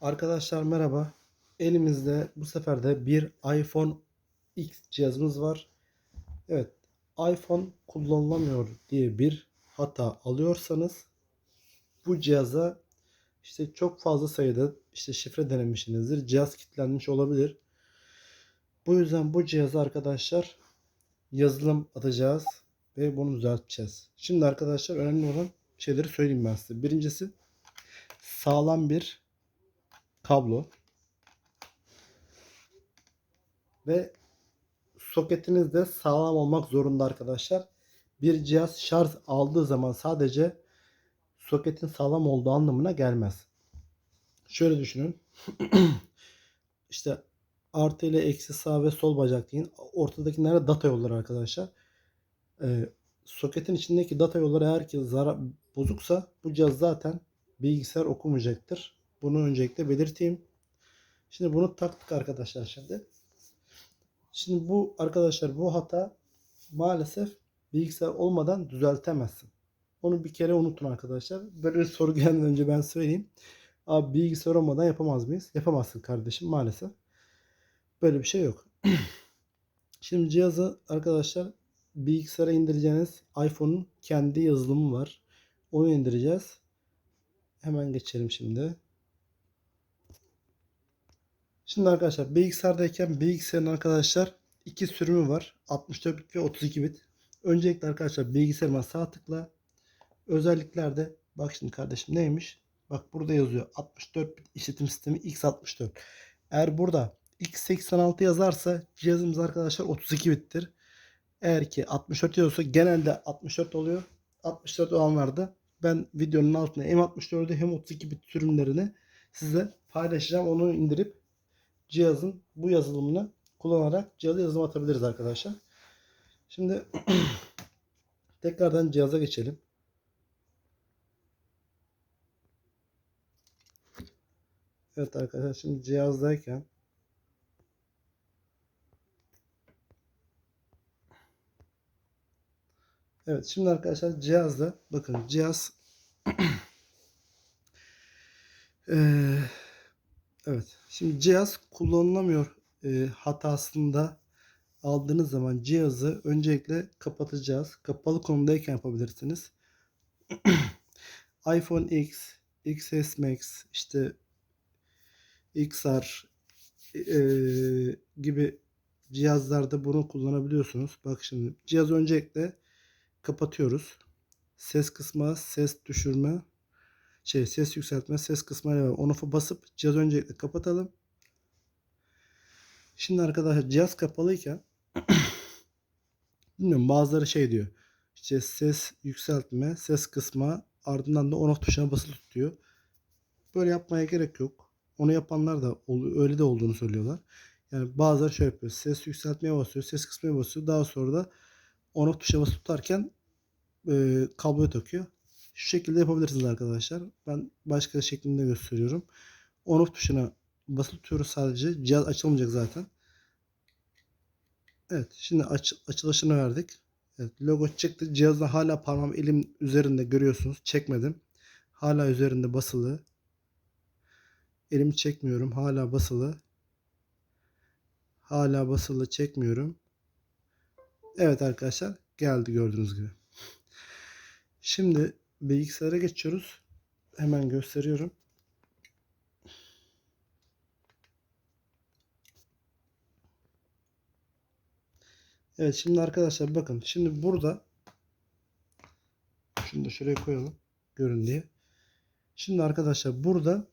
Arkadaşlar merhaba. Elimizde bu sefer de bir iPhone X cihazımız var. Evet, iPhone kullanılamıyor diye bir hata alıyorsanız bu cihaza işte çok fazla sayıda işte şifre denemişsinizdir. Cihaz kilitlenmiş olabilir. Bu yüzden bu cihaza arkadaşlar yazılım atacağız ve bunu düzelteceğiz. Şimdi arkadaşlar önemli olan şeyleri söyleyeyim ben size. Birincisi sağlam bir kablo ve soketiniz de sağlam olmak zorunda arkadaşlar. Bir cihaz şarj aldığı zaman sadece soketin sağlam olduğu anlamına gelmez. Şöyle düşünün. işte artı ile eksi sağ ve sol bacak deyin. Ortadakilere data yolları arkadaşlar. Ee, soketin içindeki data yolları eğer ki zarar bozuksa bu cihaz zaten bilgisayar okumayacaktır. Bunu öncelikle belirteyim. Şimdi bunu taktık arkadaşlar şimdi. Şimdi bu arkadaşlar bu hata maalesef bilgisayar olmadan düzeltemezsin. Onu bir kere unutun arkadaşlar. Böyle bir soru gelmeden önce ben söyleyeyim. Abi bilgisayar olmadan yapamaz mıyız? Yapamazsın kardeşim maalesef. Böyle bir şey yok. Şimdi cihazı arkadaşlar bilgisayara indireceğiniz iPhone'un kendi yazılımı var. Onu indireceğiz. Hemen geçelim şimdi. Şimdi arkadaşlar bilgisayardayken bilgisayarın arkadaşlar iki sürümü var. 64 bit ve 32 bit. Öncelikle arkadaşlar bilgisayarıma sağ tıkla. Özelliklerde bak şimdi kardeşim neymiş? Bak burada yazıyor 64 bit işletim sistemi x64. Eğer burada x86 yazarsa cihazımız arkadaşlar 32 bittir. Eğer ki 64 yazıyorsa genelde 64 oluyor. 64 olanlarda ben videonun altına hem 64'ü hem 32 bit sürümlerini size paylaşacağım. Onu indirip cihazın bu yazılımını kullanarak cihaza yazılım atabiliriz arkadaşlar. Şimdi tekrardan cihaza geçelim. Evet arkadaşlar şimdi cihazdayken Evet şimdi arkadaşlar cihazda bakın cihaz Ee, evet şimdi cihaz kullanılamıyor e, hatasında aldığınız zaman cihazı öncelikle kapatacağız. Kapalı konumdayken yapabilirsiniz. iPhone X, XS Max, işte XR e, gibi cihazlarda bunu kullanabiliyorsunuz. Bak şimdi cihaz öncelikle kapatıyoruz. Ses kısma, ses düşürme, şey ses yükseltme, ses kısmına on off'a basıp cihaz öncelikle kapatalım. Şimdi arkadaşlar cihaz kapalıyken bilmiyorum bazıları şey diyor. İşte ses yükseltme, ses kısma ardından da on off tuşuna basılı tutuyor. Böyle yapmaya gerek yok. Onu yapanlar da öyle de olduğunu söylüyorlar. Yani bazıları şöyle yapıyor. Ses yükseltmeye basıyor, ses kısmaya basıyor. Daha sonra da on off tuşuna basılı tutarken e, kabloyu takıyor. Şu şekilde yapabilirsiniz arkadaşlar. Ben başka şeklinde gösteriyorum. On off tuşuna basılı tutuyoruz sadece. Cihaz açılmayacak zaten. Evet şimdi aç, açılışını verdik. Evet, logo çıktı. Cihazda hala parmağım elim üzerinde görüyorsunuz. Çekmedim. Hala üzerinde basılı. Elimi çekmiyorum. Hala basılı. Hala basılı çekmiyorum. Evet arkadaşlar geldi gördüğünüz gibi. Şimdi bilgisayara geçiyoruz. Hemen gösteriyorum. Evet şimdi arkadaşlar bakın. Şimdi burada şunu da şuraya koyalım. Görün diye. Şimdi arkadaşlar burada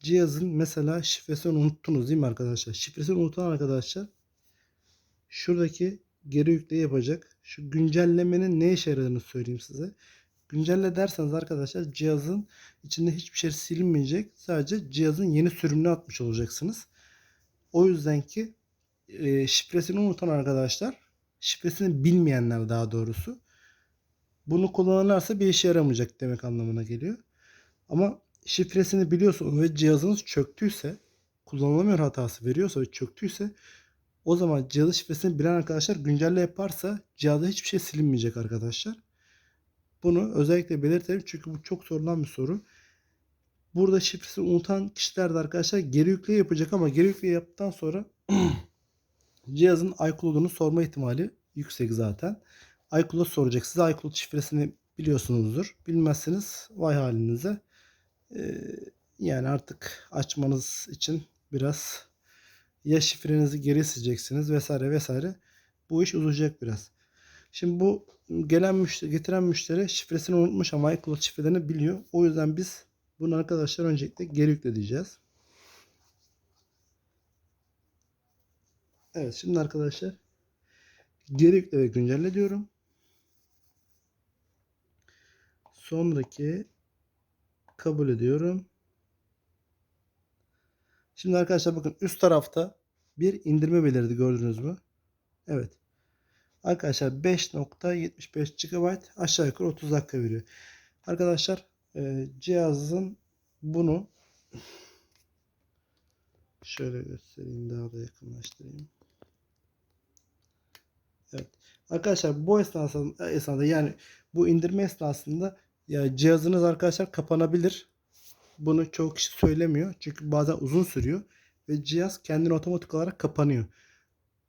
cihazın mesela şifresini unuttunuz değil mi arkadaşlar? Şifresini unutan arkadaşlar şuradaki geri yükle yapacak. Şu güncellemenin ne işe yaradığını söyleyeyim size. Güncelle derseniz arkadaşlar cihazın içinde hiçbir şey silinmeyecek. Sadece cihazın yeni sürümünü atmış olacaksınız. O yüzden ki e, şifresini unutan arkadaşlar şifresini bilmeyenler daha doğrusu bunu kullanırlarsa bir işe yaramayacak demek anlamına geliyor. Ama şifresini biliyorsunuz ve cihazınız çöktüyse kullanılamıyor hatası veriyorsa ve çöktüyse o zaman cihaz şifresini bilen arkadaşlar güncelle yaparsa cihazda hiçbir şey silinmeyecek arkadaşlar. Bunu özellikle belirtelim çünkü bu çok sorulan bir soru. Burada şifresini unutan kişiler de arkadaşlar geri yükle yapacak ama geri yükle yaptıktan sonra cihazın iCloud'unu sorma ihtimali yüksek zaten. iCloud'a soracak. Size iCloud şifresini biliyorsunuzdur. Bilmezseniz vay halinize. Ee, yani artık açmanız için biraz ya şifrenizi geri sileceksiniz vesaire vesaire. Bu iş uzayacak biraz. Şimdi bu gelen müşteri, getiren müşteri şifresini unutmuş ama iCloud şifrelerini biliyor. O yüzden biz bunu arkadaşlar öncelikle geri yükle diyeceğiz. Evet şimdi arkadaşlar geri yükle ve güncelle diyorum. Sonraki kabul ediyorum. Şimdi arkadaşlar bakın üst tarafta bir indirme belirdi gördünüz mü? Evet. Arkadaşlar 5.75 GB aşağı yukarı 30 dakika veriyor. Arkadaşlar e, cihazın bunu şöyle göstereyim daha da yakınlaştırayım. Evet. Arkadaşlar bu esnasında, esnada yani bu indirme esnasında ya cihazınız arkadaşlar kapanabilir. Bunu çoğu kişi söylemiyor. Çünkü bazen uzun sürüyor ve cihaz kendini otomatik olarak kapanıyor.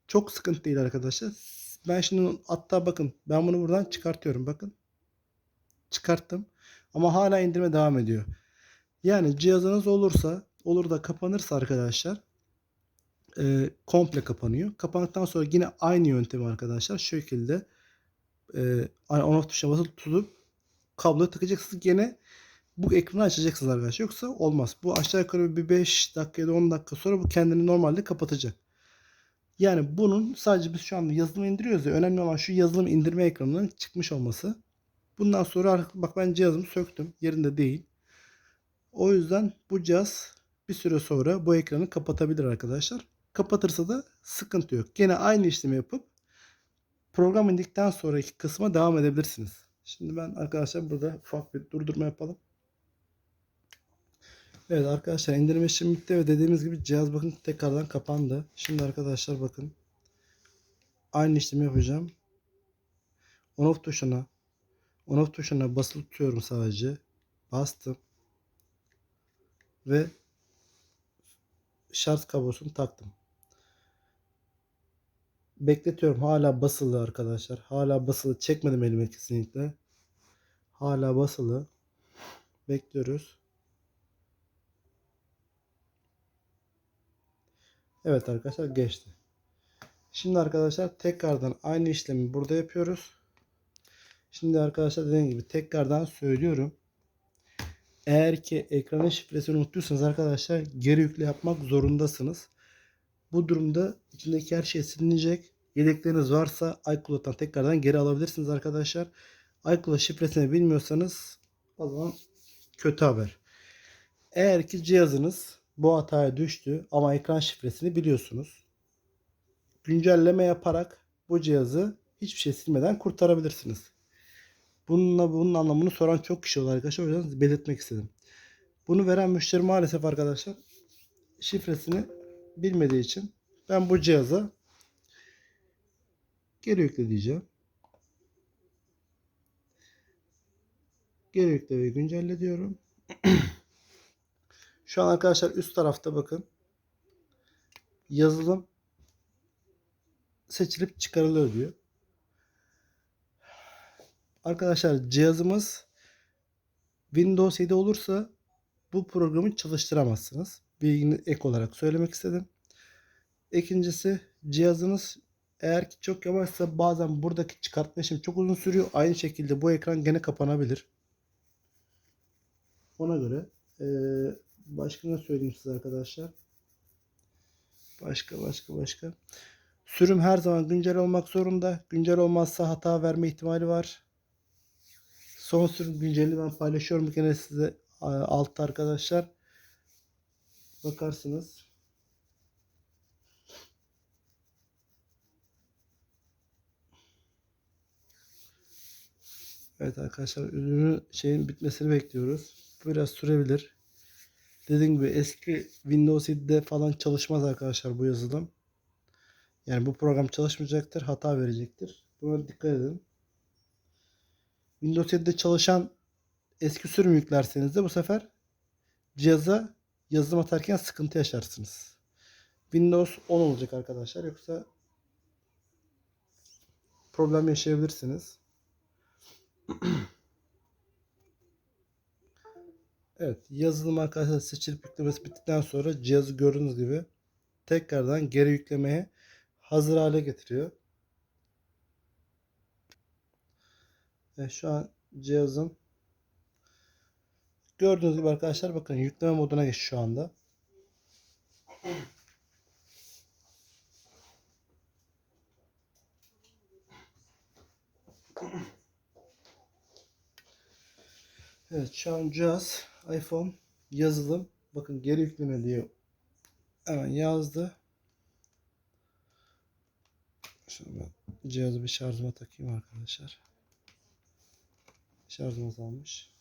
Çok sıkıntı değil arkadaşlar. Ben şimdi hatta bakın ben bunu buradan çıkartıyorum bakın. Çıkarttım. Ama hala indirme devam ediyor. Yani cihazınız olursa olur da kapanırsa arkadaşlar e, komple kapanıyor. Kapandıktan sonra yine aynı yöntemi arkadaşlar şu şekilde e, on off tuşuna basılı tutup kabloyu takacaksınız. Gene bu ekranı açacaksınız arkadaşlar. Yoksa olmaz. Bu aşağı yukarı bir 5 dakika ya da 10 dakika sonra bu kendini normalde kapatacak. Yani bunun sadece biz şu anda yazılımı indiriyoruz ya önemli olan şu yazılım indirme ekranının çıkmış olması. Bundan sonra bak ben cihazımı söktüm. Yerinde değil. O yüzden bu cihaz bir süre sonra bu ekranı kapatabilir arkadaşlar. Kapatırsa da sıkıntı yok. Gene aynı işlemi yapıp program indikten sonraki kısma devam edebilirsiniz. Şimdi ben arkadaşlar burada ufak bir durdurma yapalım. Evet arkadaşlar indirme işlemi bitti ve dediğimiz gibi cihaz bakın tekrardan kapandı. Şimdi arkadaşlar bakın aynı işlemi yapacağım. On off tuşuna on off tuşuna basılı tutuyorum sadece. Bastım. Ve şarj kablosunu taktım. Bekletiyorum. Hala basılı arkadaşlar. Hala basılı. Çekmedim elime kesinlikle. Hala basılı. Bekliyoruz. Evet arkadaşlar geçti. Şimdi arkadaşlar tekrardan aynı işlemi burada yapıyoruz. Şimdi arkadaşlar dediğim gibi tekrardan söylüyorum. Eğer ki ekranın şifresini unuttuysanız arkadaşlar geri yükle yapmak zorundasınız. Bu durumda içindeki her şey silinecek. Yedekleriniz varsa iCloud'dan tekrardan geri alabilirsiniz arkadaşlar. iCloud şifresini bilmiyorsanız o zaman kötü haber. Eğer ki cihazınız bu hataya düştü ama ekran şifresini biliyorsunuz. Güncelleme yaparak bu cihazı hiçbir şey silmeden kurtarabilirsiniz. Bununla bunun anlamını soran çok kişi oldu arkadaşlar. O yüzden belirtmek istedim. Bunu veren müşteri maalesef arkadaşlar şifresini bilmediği için ben bu cihaza geri yükle diyeceğim. Geri yükle ve güncelle diyorum. Şu an arkadaşlar üst tarafta bakın. Yazılım seçilip çıkarılıyor diyor. Arkadaşlar cihazımız Windows 7 olursa bu programı çalıştıramazsınız. Bilgini ek olarak söylemek istedim. İkincisi cihazınız eğer ki çok yavaşsa bazen buradaki çıkartma işlemi çok uzun sürüyor. Aynı şekilde bu ekran gene kapanabilir. Ona göre ee, başka ne söyleyeyim size arkadaşlar. Başka başka başka. Sürüm her zaman güncel olmak zorunda. Güncel olmazsa hata verme ihtimali var. Son sürüm güncelini ben paylaşıyorum gene size altta arkadaşlar. Bakarsınız. Evet arkadaşlar ürünü şeyin bitmesini bekliyoruz. Biraz sürebilir. Dediğim gibi eski Windows 7'de falan çalışmaz arkadaşlar bu yazılım. Yani bu program çalışmayacaktır. Hata verecektir. Buna dikkat edin. Windows 7'de çalışan eski sürüm yüklerseniz de bu sefer cihaza yazılım atarken sıkıntı yaşarsınız. Windows 10 olacak arkadaşlar yoksa problem yaşayabilirsiniz. Evet yazılım arkadaşlar seçilip yüklemesi bittikten sonra cihazı gördüğünüz gibi tekrardan geri yüklemeye hazır hale getiriyor. Evet, şu an cihazım gördüğünüz gibi arkadaşlar bakın yükleme moduna geçti şu anda. Evet şu an cihaz iPhone yazılım bakın geri yükleme diyor. Hemen yazdı. Şimdi ben cihazı bir şarjıma takayım arkadaşlar. Şarjım azalmış.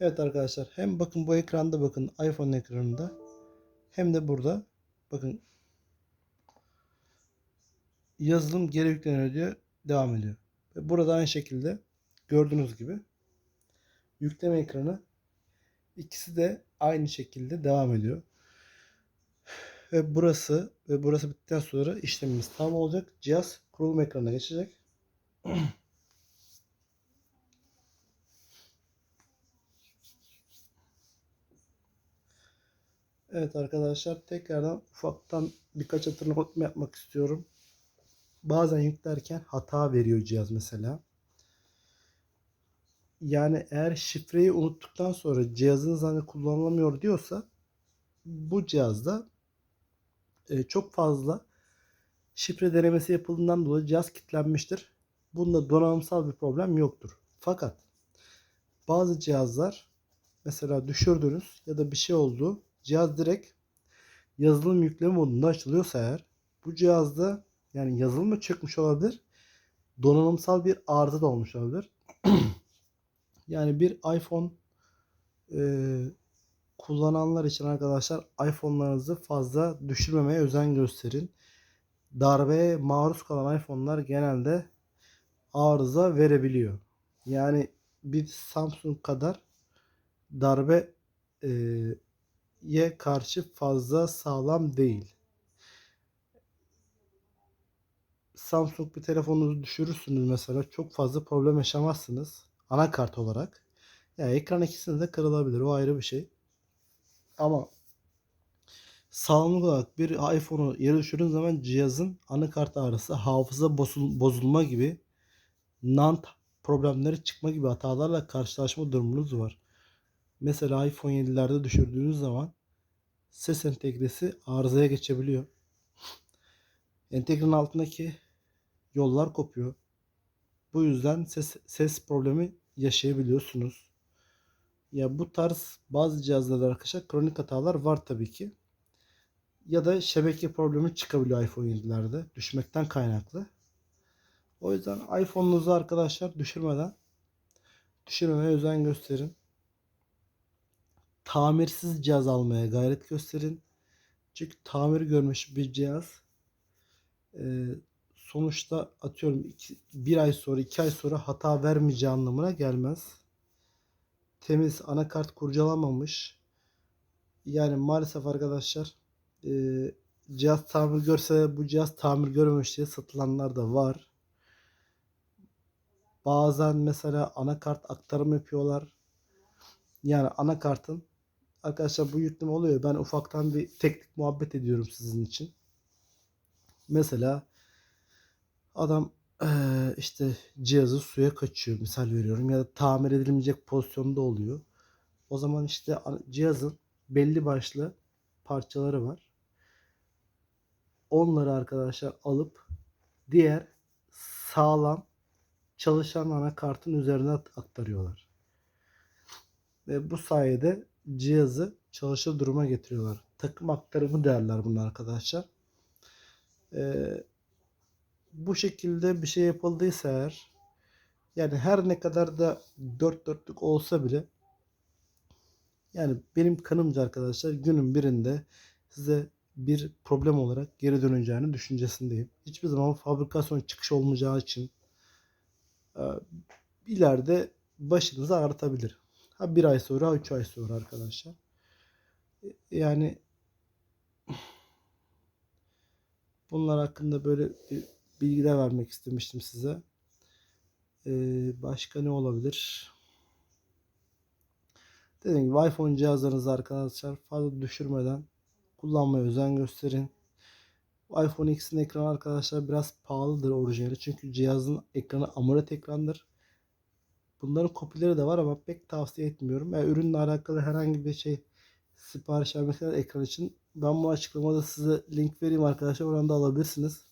Evet arkadaşlar hem bakın bu ekranda bakın iPhone ekranında hem de burada bakın yazılım geri yükleniyor diyor devam ediyor. Ve burada aynı şekilde gördüğünüz gibi yükleme ekranı ikisi de aynı şekilde devam ediyor. Ve burası ve burası bittikten sonra işlemimiz tam olacak. Cihaz kurulum ekranına geçecek. Evet arkadaşlar tekrardan ufaktan birkaç hatırlatma yapmak istiyorum. Bazen yüklerken hata veriyor cihaz mesela. Yani eğer şifreyi unuttuktan sonra cihazınız hani kullanılamıyor diyorsa bu cihazda e, çok fazla şifre denemesi yapıldığından dolayı cihaz kilitlenmiştir. Bunda donanımsal bir problem yoktur. Fakat bazı cihazlar mesela düşürdünüz ya da bir şey oldu. Cihaz direkt yazılım yükleme modunda açılıyorsa eğer bu cihazda yani yazılımı çökmüş olabilir. Donanımsal bir arıza da olmuş olabilir. yani bir iPhone e, kullananlar için arkadaşlar iPhone'larınızı fazla düşürmemeye özen gösterin. Darbeye maruz kalan iPhone'lar genelde arıza verebiliyor. Yani bir Samsung kadar darbe e, ye karşı fazla sağlam değil. Samsung bir telefonunuzu düşürürsünüz mesela çok fazla problem yaşamazsınız anakart olarak. Ya yani ekran ikisinde de kırılabilir o ayrı bir şey. Ama sağlamlık olarak bir iPhone'u yere düşürdüğün zaman cihazın anakart ağrısı, hafıza bozul bozulma gibi NAND problemleri çıkma gibi hatalarla karşılaşma durumunuz var. Mesela iPhone 7'lerde düşürdüğünüz zaman ses entegresi arızaya geçebiliyor. Entegrenin altındaki yollar kopuyor. Bu yüzden ses, ses problemi yaşayabiliyorsunuz. Ya bu tarz bazı cihazlarda arkadaşlar kronik hatalar var tabii ki. Ya da şebeke problemi çıkabiliyor iPhone 7'lerde düşmekten kaynaklı. O yüzden iPhone'unuzu arkadaşlar düşürmeden düşürmemeye özen gösterin. Tamirsiz cihaz almaya gayret gösterin. Çünkü tamir görmüş bir cihaz sonuçta atıyorum iki, bir ay sonra iki ay sonra hata vermeyeceği anlamına gelmez. Temiz anakart kurcalamamış. Yani maalesef arkadaşlar e, cihaz tamir görse bu cihaz tamir görmemiş diye satılanlar da var. Bazen mesela anakart aktarım yapıyorlar. Yani anakartın arkadaşlar bu yükleme oluyor. Ben ufaktan bir teknik muhabbet ediyorum sizin için. Mesela adam işte cihazı suya kaçıyor misal veriyorum ya da tamir edilmeyecek pozisyonda oluyor. O zaman işte cihazın belli başlı parçaları var. Onları arkadaşlar alıp diğer sağlam çalışan anakartın üzerine aktarıyorlar. Ve bu sayede cihazı çalışır duruma getiriyorlar. Takım aktarımı derler bunlar arkadaşlar. Ee, bu şekilde bir şey yapıldıysa eğer yani her ne kadar da dört dörtlük olsa bile yani benim kanımca arkadaşlar günün birinde size bir problem olarak geri döneceğini düşüncesindeyim. Hiçbir zaman fabrikasyon çıkış olmayacağı için e, ileride başınızı ağrıtabilir. Ha bir ay sonra, ha üç ay sonra arkadaşlar. Yani bunlar hakkında böyle bir bilgiler vermek istemiştim size. Ee, başka ne olabilir? Dediğim gibi iPhone cihazlarınızı arkadaşlar fazla düşürmeden kullanmaya özen gösterin. iPhone X'in ekranı arkadaşlar biraz pahalıdır orijinali. Çünkü cihazın ekranı AMOLED ekrandır. Bunların kopileri de var ama pek tavsiye etmiyorum. Yani ürünle alakalı herhangi bir şey sipariş vermek ekran için ben bu açıklamada size link vereyim arkadaşlar. Oradan da alabilirsiniz.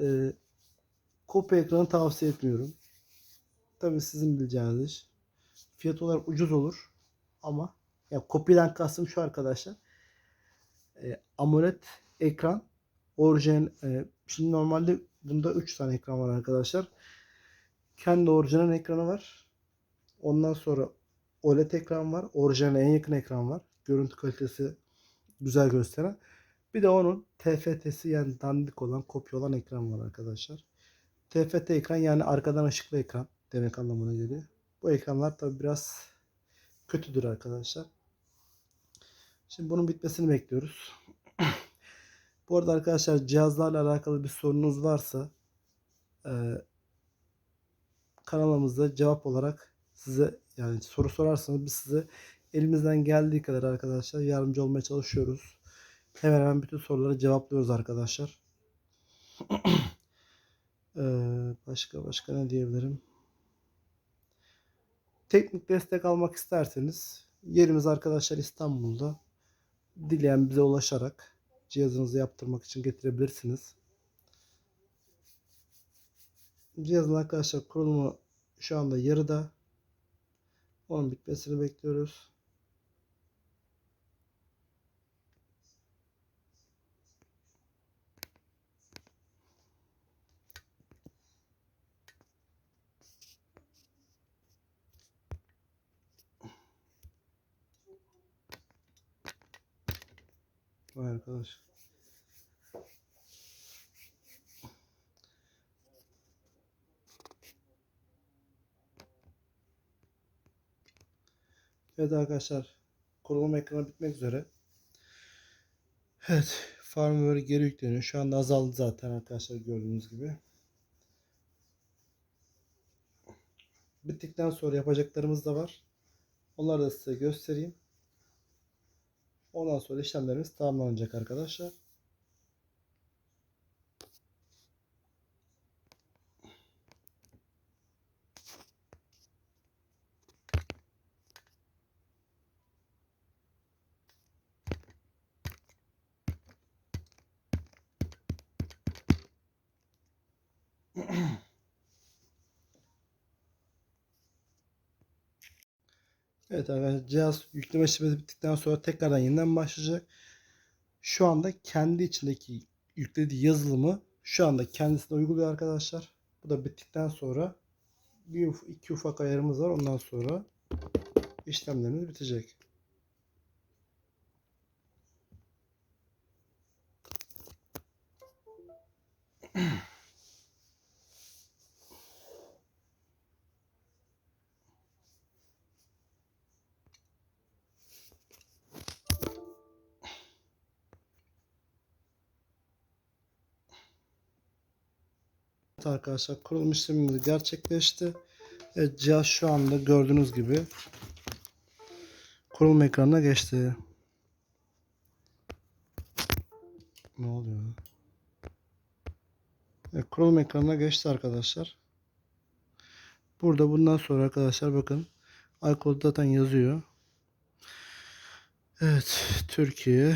Ee, kopya ekranı tavsiye etmiyorum. Tabii sizin bileceğiniz iş. Fiyat olarak ucuz olur ama ya kopyadan kastım şu arkadaşlar. Ee, AMOLED ekran orijinal e, şimdi normalde bunda 3 tane ekran var arkadaşlar. Kendi orijinal ekranı var. Ondan sonra OLED ekran var. Orijinale en yakın ekran var. Görüntü kalitesi güzel gösteren. Bir de onun TFT'si yani dandik olan, kopya olan ekran var arkadaşlar. TFT ekran yani arkadan ışıklı ekran demek anlamına geliyor. Bu ekranlar tabi biraz kötüdür arkadaşlar. Şimdi bunun bitmesini bekliyoruz. Bu arada arkadaşlar cihazlarla alakalı bir sorunuz varsa e, kanalımızda cevap olarak size yani soru sorarsanız biz size elimizden geldiği kadar arkadaşlar yardımcı olmaya çalışıyoruz. Hemen hemen bütün soruları cevaplıyoruz arkadaşlar. Ee, başka başka ne diyebilirim? Teknik destek almak isterseniz yerimiz arkadaşlar İstanbul'da. Dileyen bize ulaşarak cihazınızı yaptırmak için getirebilirsiniz. Cihazın arkadaşlar kurulumu şu anda yarıda. Onun bitmesini bekliyoruz. Vay arkadaş. Evet arkadaşlar. Kurulum ekranı bitmek üzere. Evet. Firmware geri yükleniyor. Şu anda azaldı zaten arkadaşlar gördüğünüz gibi. Bittikten sonra yapacaklarımız da var. Onları da size göstereyim. Ondan sonra işlemlerimiz tamamlanacak arkadaşlar. Evet arkadaşlar cihaz yükleme işlemi bittikten sonra tekrardan yeniden başlayacak. Şu anda kendi içindeki yüklediği yazılımı şu anda kendisine uyguluyor arkadaşlar. Bu da bittikten sonra bir iki ufak ayarımız var. Ondan sonra işlemlerimiz bitecek. Arkadaşlar kurulum işlemimiz gerçekleşti. Evet, cihaz şu anda gördüğünüz gibi kurulum ekranına geçti. Ne oluyor? Evet, kurulum ekranına geçti arkadaşlar. Burada bundan sonra arkadaşlar bakın iCloud zaten yazıyor. Evet Türkiye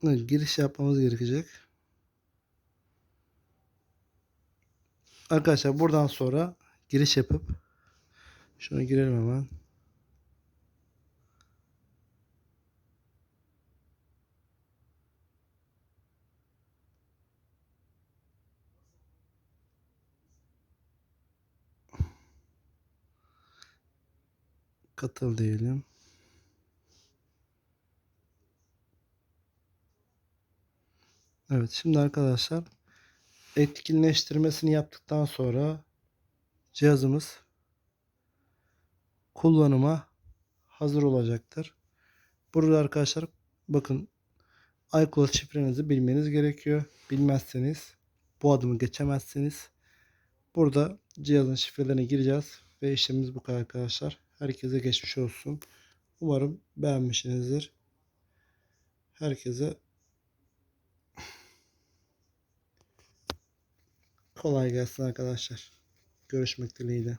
giriş yapmamız gerekecek. Arkadaşlar buradan sonra giriş yapıp şunu girelim hemen. Katıl diyelim. Evet şimdi arkadaşlar etkinleştirmesini yaptıktan sonra cihazımız kullanıma hazır olacaktır. Burada arkadaşlar bakın iCloud şifrenizi bilmeniz gerekiyor. Bilmezseniz bu adımı geçemezsiniz. Burada cihazın şifrelerini gireceğiz ve işlemimiz bu kadar arkadaşlar. Herkese geçmiş olsun. Umarım beğenmişsinizdir. Herkese kolay gelsin arkadaşlar. Görüşmek dileğiyle.